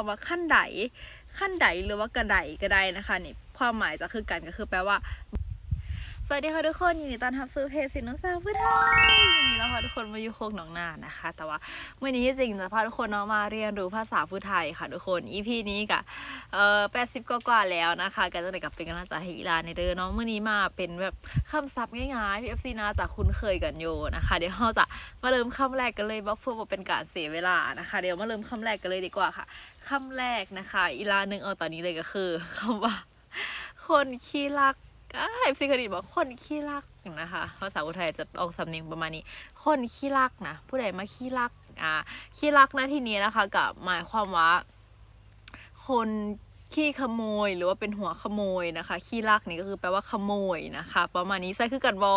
คำว่าขั้นใดขั้นใดหรือว่ากระไดก็ได้นะคะนี่ความหมายจะคือกันก็คือแปลว่า สวัสดีค่ะทุกคนยินดีต้อนรับสู่เพจสินน้องสาวพูดไทยวันนี้เราพาทุกคนมาอยู่โคกหนองนานะคะ แต่ว่าวันนี้ที่จริงจะพาทุกคนเนาะมาเรียนรู้ภาษาพูดไทยค่ะทุกคน EP นี้กะเอ่อแปดสิบกว่าแล้วนะคะก็จะได้กลับเป็นกำลังใจให้อีลาในเด้อเนาะเมื่อนี้มาเป็นแบบคำศัพท์ง่ายๆ PFC น่าจะคุ้นเคยกันอยู่นะคะ เดี๋ยวเราจะมาเริ่มคำแรกกันเลยบอกเพื่อบ่เป็นการเสียเวลานะคะ เดี๋ยวมาเริ่มคำแรกกันเลยดีกว่าค่ะคำแรกนะคะ อีลาหนึ่งเอาตอนนี้เลยก็คือคำว่า คนขี้รัก อ่าเอซีคดีบอกคนขี้รักนะคะภาษาอุทัยจะออกสำเนียงประมาณนี้ คนขี้รักนะผู้ใดมาขี้รักอ่าขี้รักนะที่นี้นะคะกับหมายความว่า คนขี้ขโมยหรือว่าเป็นหัวขโมยนะคะขี้รักนี่ก็คือแปลว่าขโมยนะคะ ประมาณนี้ใช่คือกันบอ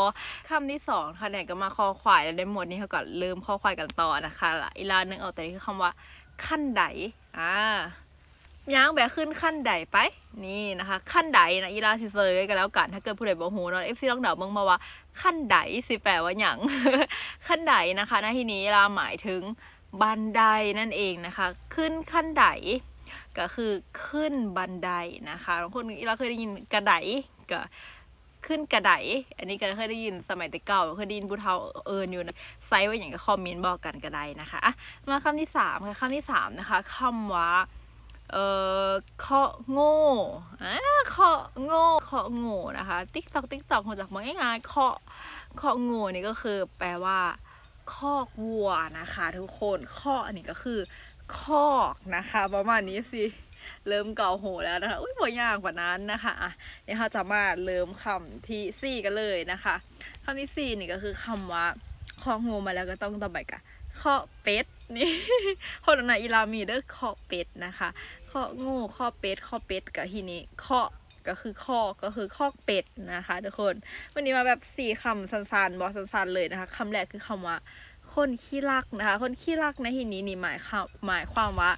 คำที่สองค่ะเนี่ยก็มาคอควายแล้วได้หมดนี่เขาก็เริ่มคอควายกันต่อนะคะอีกลาหนึ่งเอาแต่นี่คือคำว่าขั้นใดอ่า ย่างแบบขึ้นขั้นใดไป นี่นะคะ ขั้นใดนะอีลาสิเซอร์กันแล้วกัน ถ้าเกิดผู้ใดบอกหูเนาะเอฟซีลองเดาเบิ่งมาว่าขั้นใดสิแปลว่าหยังขั้นใดนะคะในที่นี้ลาหมายถึงบันไดนั่นเองนะคะ ขึ้นขั้นใดก็คือขึ้นบันไดนะคะบางคนอีลาเคยได้ยินกระไดก็ขึ้นกระไดอันนี้ก็เคยได้ยินสมัยแต่เก่าเคยได้ยินผู้เฒ่าเอิญอยู่นะไซส์ว่าอย่างก็คอมเมนต์บอกกันกระไดนะคะมาคำที่สามค่ะคำที่สามนะคะคำว่า เอ่อเคาะโง่อ่าเคาะโง่เคาะโง่นะคะติ๊กตอกติ๊กตอกมาจากมาง่ายๆเคาะเคาะโง่นี่ก็คือแปลว่าคอกวัวนะคะ ทุกคนเคาะนี่ก็คือคอกนะคะ ประมาณนี้สิเริ่มเก่าโหแล้วนะคะอุ้ยบ่ยากกว่านั้นนะคะอะเดี๋ยวเราจะมาเริ่มคำที่สี่กันเลยนะคะคำที่สี่นี่ก็คือคำว่าคอกงูมาแล้วก็ต้องต่อไปกับ เคาะเป็ดนี่คนไหนอีลามีเด้อเคาะเป็ดนะคะเคาะงูข้อเป็ดข้อเป็ดกับทีนี้เคาะก็คือข้อก็คือข้อเป็ดนะคะทุกคน วันนี้มาแบบสี่คำสั้นๆบอกสั้นๆเลยนะคะคำแรกคือคำว่า คนขี้รักนะคะ คนขี้รักในที่นี้นี่หมายความหมายความว่า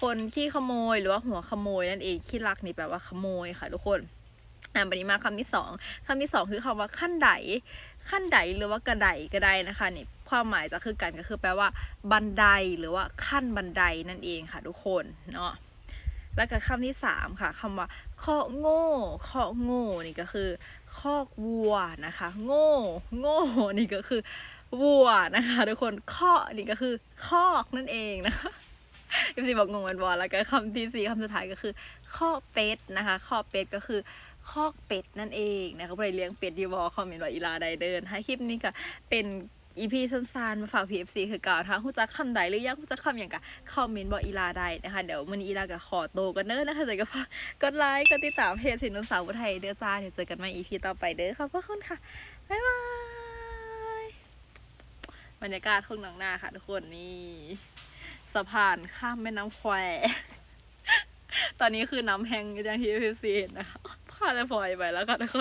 คนขี้ขโมยหรือว่าหัวขโมยนั่นเองขี้รักนี่แปลว่าขโมยค่ะ ทุกคนอ่าวันนี้มาคำที่สองคำที่สองคือคำว่าขั้นใดขั้นใดหรือว่ากระไดก็ได้นะคะนี่ ความหมายจะคือกันก็คือแปลว่า บันไดหรือว่าขั้นบันไดนั่นเองค่ะทุกคนเนาะแล้วก็คำที่สามค่ะคำว่าเคาะโง่เคาะโง่นี่ก็คือคอกวัวนะคะ โง่ โง่นี่ก็คือวัวนะคะทุกคนเคาะนี่ก็คือคอกนั่นเองนะคะยิมซีบอกงงกันบอลแล้วก็คำที่สี่คำสุดท้ายก็คือข้อเป็ดนะคะข้อเป็ดก็คือคอกเป็ดนั่นเองนะคะใครเลี้ยงเป็ดอยู่บอคอมเมนต์ว่าอีลาใดเดินให้คลิปนี้ก็เป็น อีพีสั้นๆมาฝาก PFC คือเก่าถ้าคุณจะคำใดหรือยังคุณจะคำอย่างกะคอมเมนต์บอกอีลาใดนะคะ เดี๋ยวมันอีลากับขอโตกันเด้อนะคะเดี๋ยวก็ฝากกดไลค์กดติดตามเพจสินนสาวไทยเด้อจ้าเดี๋ยวเจอกันใหม่อีพีต่อไปเด้อขอบพระคุณค่ะ บ๊ายบาย บรรยากาศของหนองนาค่ะทุกคนนี่สะพานข้ามแม่น้ำแควตอนนี้คือน้ำแห้งอย่างที่ PFC เห็นนะคะพาจะพลอยไปแล้วค่ะทุกคน